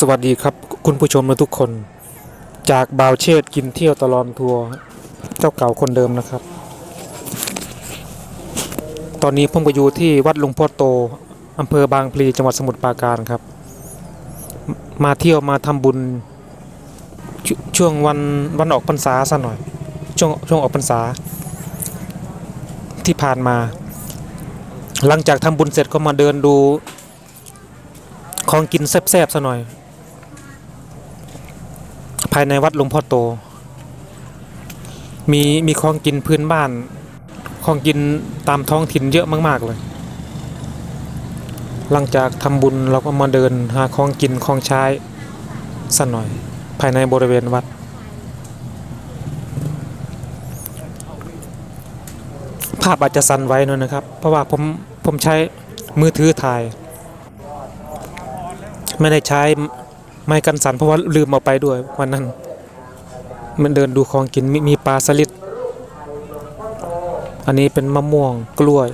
สวัสดีครับคุณผู้ชมทุกคน จากบาวเชษฐ์กินเที่ยวตลอดทัวร์เจ้าเก่าคนเดิมนะครับ ตอนนี้ผมก็อยู่ที่วัดหลวงพ่อโตอำเภอบางพลีจังหวัดสมุทรปราการครับ มาเที่ยวมาทำบุญชช่วงวันวันออกพรรษาซะหน่อย ช่วงช่วงออกพรรษา ที่ผ่านมา หลังจากทำบุญเสร็จก็มาเดินดูของกินแซ่บๆซะหน่อยายในวัดหลวงพ่อโต มีมีของกินพื้นบ้าน ของกินตามท้องถิ่นเยอะมาก ๆ เลย หลังจากทำบุญเราก็มาเดินหาของกินของใช้สักหน่อย ภายในบริเวณวัด ภาพอาจจะสั่นไว้หน่อยนะครับ เพราะว่าผมผมใช้มือถือถ่าย ไม่ได้ใช้ ไม้กันสันเพราะว่าลืมเอาไปด้วยวันนั้น มันเดินดูของกินมมีปลาสลิดอันนี้เป็นมะม่วงกล้วย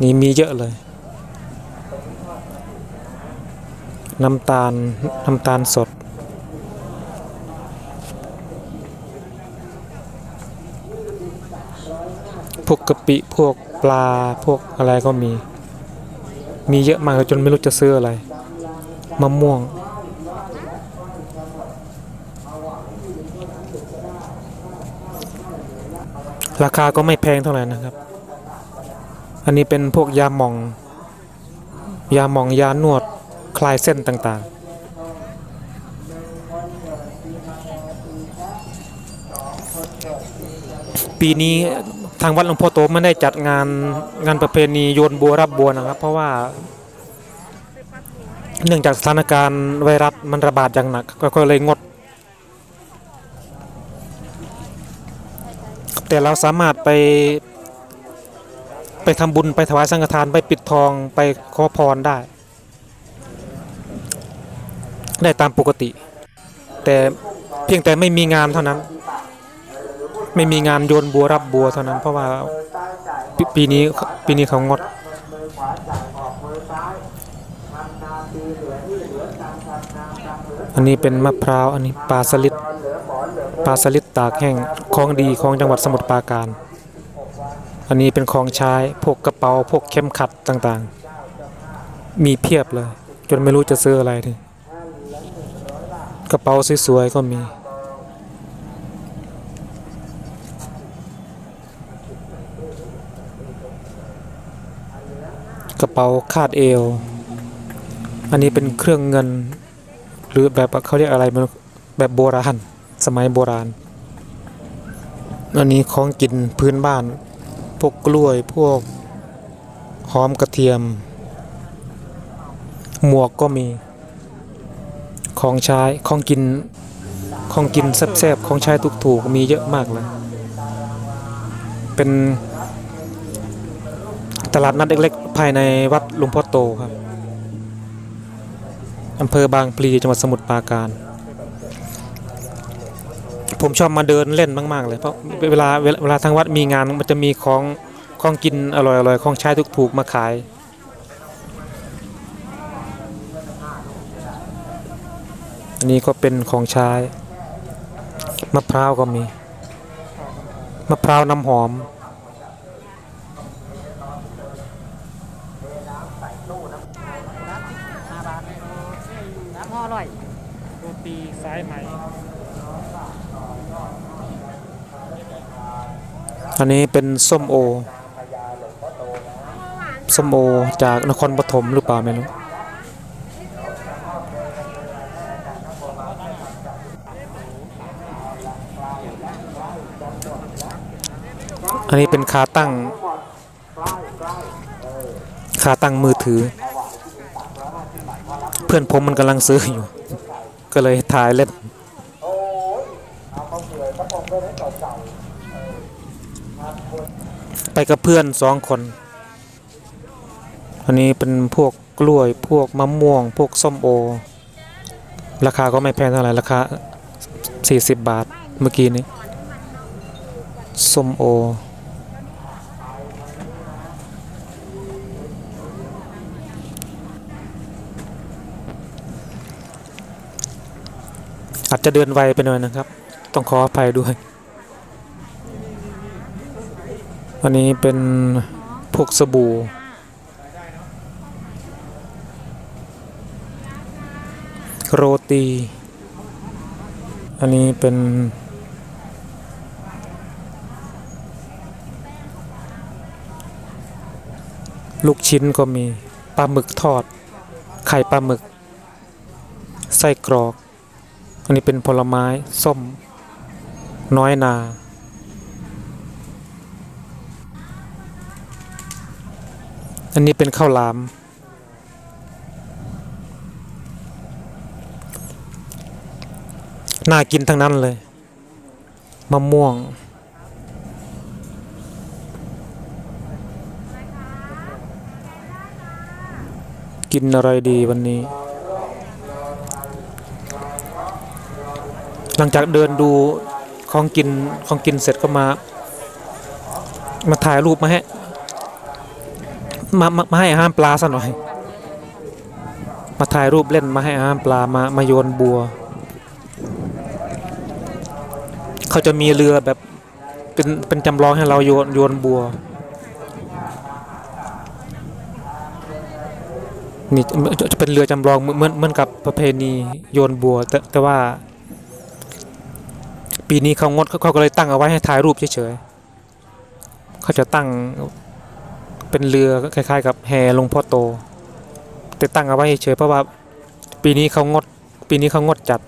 นี่มีเยอะเลย น้ำตาลน้ำตาลสด พวกกะปิพวกปลาพวกอะไรก็มี มีเยอะมากจนไม่รู้จะซื้ออะไร มะม่วง ราคาก็ไม่แพงเท่าไหร่นะครับ อันนี้เป็นพวกยาหม่อง ยาหม่องยานวดคลายเส้นต่างๆ ปีนี้ทางวัดหลวงพ่อโตไม่ได้จัดงานงานประเพณีโยนบัวรับบัวนะครับ เพราะว่า เนื่องจากสถานการณ์ไวรัสมันระบาดอย่างหนักก็เลยงด แต่เราสามารถไป ไปทำบุญไปถวายสังฆทานไปปิดทองไปขอพรได้ ได้ตามปกติ แต่เพียงแต่ไม่มีงานเท่านั้น ไม่มีงานโยนบัวรับบัวเท่านั้น เพราะว่าปปีนี้ปีนี้เขางด อันนี้เป็นมะพร้าว อันนี้ปลาสลิด ปลาสลิดตากแห้ง ของดีของจังหวัดสมุทรปราการ อันนี้เป็นของใช้ พวกกระเป๋า พวกเข็มขัดต่างๆ มีเพียบเลย จนไม่รู้จะซื้ออะไรทีกระเป๋าสวยๆก็มี กระเป๋าคาดเอว อันนี้เป็นเครื่องเงิน หรือแบบเขาเรียกอะไรมันแบบโบราณ สมัยโบราณ อันนี้ของกินพื้นบ้าน พวกกล้วยพวกหอมกระเทียม หมวกก็มี ของใช้ของกิน ของกินแซ่บๆของใช้ถูกๆมีเยอะมากเลยเป็นตลาดนัดเล็กๆภายในวัดหลวงพ่อโตครับ อำเภอบางพลีจังหวัดสมุทรปราการ ผมชอบมาเดินเล่นมาก ๆ เลยเพราะเวลาเวลาทางวัดมีงานมันจะมีของของกินอร่อยๆของใช้ทุกถูกมาขายอันนี้ก็เป็นของใช้มะพร้าวก็มีมะพร้าวน้ำหอม น้ำห่ออร่อย โรตีสาย ไหม อันนี้เป็นส้มโอ ส้มโอจากนครปฐมหรือเปล่าไม่รู้อันนี้เป็นขาตั้งขาตั้งมือถือ เพื่อนผมมันกำลังซื้ออยู่ ก็เลยถ่ายเล่นไปกับเพื่อนสองคนอันนี้เป็นพวกกล้วยพวกมะม่วง พวกส้มโอ ราคาก็ไม่แพงเท่าไหร่ราคา 40 บาทเมื่อกี้นี้ส้มโอ อาจจะเดินไวไปหน่อยนะครับ ต้องขออภัยด้วย วันนี้เป็นพวกสบู่โรตี อันนี้เป็น ลูกชิ้นก็มีปลาหมึกทอด ไข่ปลาหมึก ไส้กรอก อันนี้เป็นผลไม้ส้ม น้อยนา อันนี้เป็นข้าวหลาม น่ากินทั้งนั้นเลย มะม่วง กินอะไรดีวันนี้ หลังจากเดินดูของกินของกินเสร็จก็มา มาถ่ายรูปมาให้มามามาให้อาหารปลาซะหน่อย มาถ่ายรูปเล่นมาให้อาหารปลามามาโยนบัว เขาจะมีเรือแบบเป็นเป็นจำลองให้เราโยนโยนบัวนี่จะจะเป็นเรือจำลองเหมือนเหมือนเหมือนกับประเพณีโยนบัวแต่แต่ว่า ปีนี้เขางดเขาก็เลยตั้งเอาไว้ให้ถ่ายรูปเฉยๆเขาจะตั้งเป็นเรือคล้ายๆ กับแห่หลวงพ่อโต แต่ตั้งเอาไว้เฉยเพราะว่าปีนี้เขางดปีนี้เขางดจัด